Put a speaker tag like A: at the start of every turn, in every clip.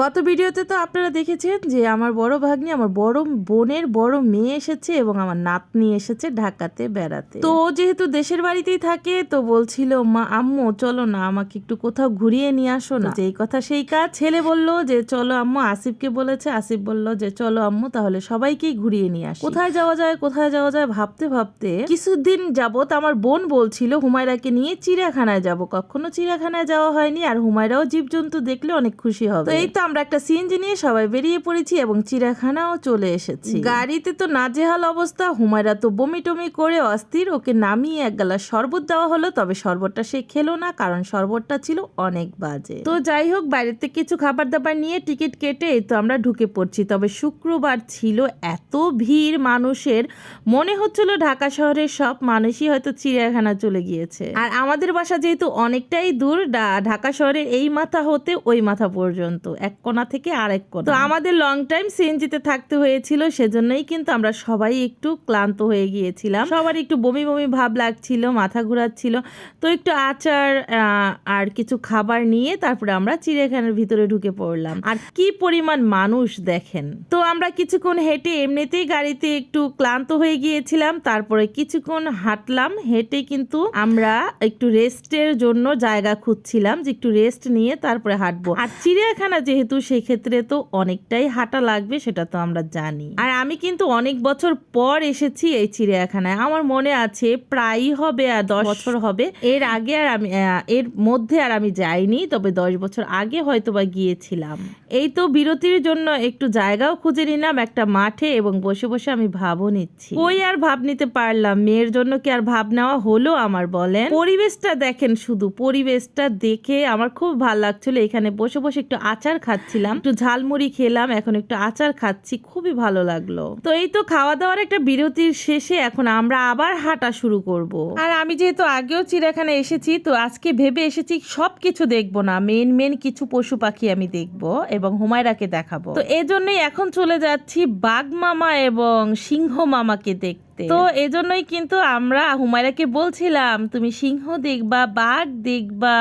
A: গত ভিডিওতে তো আপনারা দেখেছেন যে আমার বড় ভাগ্নি, আমার বড় বোনের বড় মেয়ে এসেছে এবং আমার নাতনি এসেছে ঢাকাতে, বেড়াতে। তো যেহেতু দেশের বাড়িতেই থাকে, তো বলছিল, মা, আম্মু, চলো না, আমাকে একটু কোথাও ঘুরিয়ে নিয়ে আসো না। যেই কথা সেই কাজ, ছেলে বলল যে, চলো আম্মু। আসিফকে বলেছে, আসিফ বলল যে, চলো আম্মু, তাহলে সবাইকেই ঘুরিয়ে নিয়ে আসি। কোথায় যাওয়া যায়, কোথায় যাওয়া যায় ভাবতে ভাবতে কিছুদিন যাবত আমার বোন বলছিল, হুমায়রাকে নিয়ে চিড়িয়াখানায় যাব। কখনো চিড়িয়াখানায় যাওয়া হয়নি, আর হুমায়রাও জীবজন্তু দেখলে অনেক খুশি হবে। এই তো আমরা একটা সিএনজি নিয়ে সবাই বেরিয়ে পড়েছি এবং চিড়িয়াখানাও চলে এসেছি। গাড়িতে তো নাজেহাল অবস্থা, হুমায়রা তো বমি টমি করে অস্থির, ওকে নামিয়ে এক গ্লাস শরবত দেওয়া হলো, তবে শরবতটা সে খেলো না, কারণ শরবতটা ছিল অনেক বাজে। তো যাই হোক বাইরেতে কিছু খাবার দাবার নিয়ে টিকিট কেটে তো আমরা ঢুকে পড়ছি, তবে শুক্রবার ছিল এত ভিড় মানুষের। মনে হচ্ছিল ঢাকা শহরের সব মানুষই হয়তো চিড়িয়াখানা চলে গিয়েছে। আর আমাদের বাসা যেহেতু অনেকটাই দূর ঢাকা শহরের এই মাথা হতে ওই মাথা পর্যন্ত। এক কোণা থেকে আরেক কোণা তো আমাদের লং টাইম সিএনজিতে থাকতে হয়েছিল, সেজন্যই কিন্তু আমরা সবাই একটু ক্লান্ত হয়ে গিয়েছিলাম। সবার একটু বমি বমি ভাব লাগছিল, মাথা ঘোরাচ্ছিল। তো একটু আচার আর কিছু খাবার নিয়ে তারপরে আমরা চিড়িয়াখানার ভিতরে ঢুকে পড়লাম। আর কি পরিমাণ মানুষ দেখেন। তো আমরা কিছুক্ষণ হেঁটে এমনিতেই গাড়িতে একটু ক্লান্ত হয়ে গিয়েছিলাম, তারপরে কিছুক্ষণ হাঁটলাম। হেঁটে কিন্তু আমরা একটু রেস্টের জন্য জায়গা খুঁজছিলাম যে একটু রেস্ট নিয়ে তারপরে হাঁটবো। আর চিড়িয়াখানা যেহেতু সেক্ষেত্রে তো অনেকটাই হাঁটা লাগবে, সেটা তো আমরা জানি। আর আমি কিন্তু অনেক বছর পর এসেছি এই চিড়িয়াখানায়। আমার মনে আছে প্রায়ই হবে আর দশ বছর হবে। এর আগে আর আমি এর মধ্যে আর আমি যাইনি, তবে দশ বছর আগে হয়তো বা গিয়েছিলাম। এই তো বিরতির জন্য একটু জায়গাও খুঁজে নিলাম, একটা মাঠে, এবং বসে বসে আমি ভাবও নিচ্ছি। ওই আর ভাব নিতে পারলাম? মেয়ের জন্য কি আর ভাব নেওয়া হলো আমার বলেন? পরিবেশটা দেখেন শুধু, পরিবেশটা দেখে আমার খুব ভালো লাগছিল। এখানে বসে বসে একটু আচার খাচ্ছিলাম। একটু ঝালমুড়ি খেলাম, এখন একটু আচার খাচ্ছি, খুবই ভালো লাগল। তো এই তো খাওয়া দাওয়ার একটা বিরতির শেষে এখন আমরা আবার হাঁটা শুরু করব। আর আমি যেহেতু আগেও চিড়িয়াখানা এসেছি, তো আজকে ভেবে এসেছি সব কিছু দেখব না। মেন মেন কিছু পশু পাখি আমি দেখব এবং হুমায়রাকে দেখাবো। তো এজন্যই এখন চলে যাচ্ছি বাঘ মামা এবং সিংহ মামাকে দেখতে। তো এজন্যই কিন্তু আমরা হুমায়রাকে বলছিলাম তুমি সিংহ দেখবা বাঘ দেখবা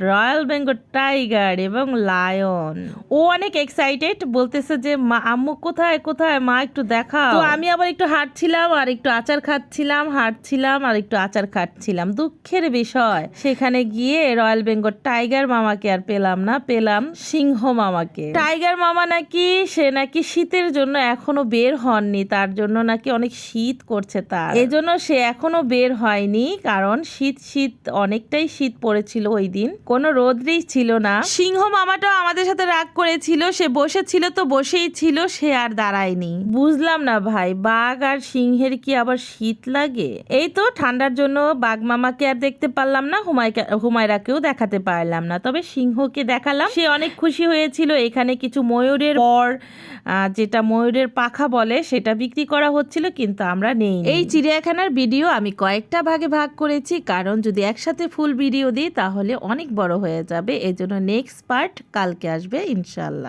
A: রয়্যাল বেঙ্গল টাইগার এবং লায়ন। ও অনেক এক্সাইটেড বলতেছে যে মা আম্মু কোথায় কোথায়? মা একটু দেখাও। তো আমি আবার একটু হাঁটছিলাম আর একটু আচার খাচ্ছিলাম হাঁটছিলাম আর একটু আচার খাচ্ছিলাম। দুঃখের বিষয়। সেখানে গিয়ে রয়্যাল বেঙ্গল টাইগার মামাকে আর পেলাম না পেলাম সিংহ মামাকে। টাইগার মামা নাকি সে নাকি শীতের জন্য এখনও বের হননি তার জন্য নাকি অনেক শীত করছে তার। এজন্য সে এখনও বের হয়নি, কারণ শীত শীত, অনেকটাই শীত পড়েছিল ওই দিন। কোনো রোদ্রেই ছিল না। সিংহ মামাটাও আমাদের সাথে রাগ করেছিল, সে বসেছিল তো বসেই ছিল, সে আর দাঁড়ায়নি। বুঝলাম না ভাই, বাঘ আর সিংহের কি আবার শীত লাগে? এই তো ঠান্ডার জন্য বাঘ মামাকে আর দেখতে পারলাম না, হুমায়কা, হুমায়রাকেও দেখাতে পারলাম না। তবে সিংহকে দেখালাম। সে অনেক খুশি হয়েছিল, এখানে কিছু ময়ূরের পর যেটা ময়ূরের পাখা বলে, সেটা বিক্রি করা হচ্ছিল, কিন্তু আমরা নেই। এই চিড়িয়াখানার ভিডিও আমি কয়েকটা ভাগে ভাগ করেছি, কারণ যদি একসাথে ফুল ভিডিও দিই, তাহলে অনেক বড় হয়ে যাবে। এজন্য নেক্সট পার্ট কালকে আসবে ইনশাল্লাহ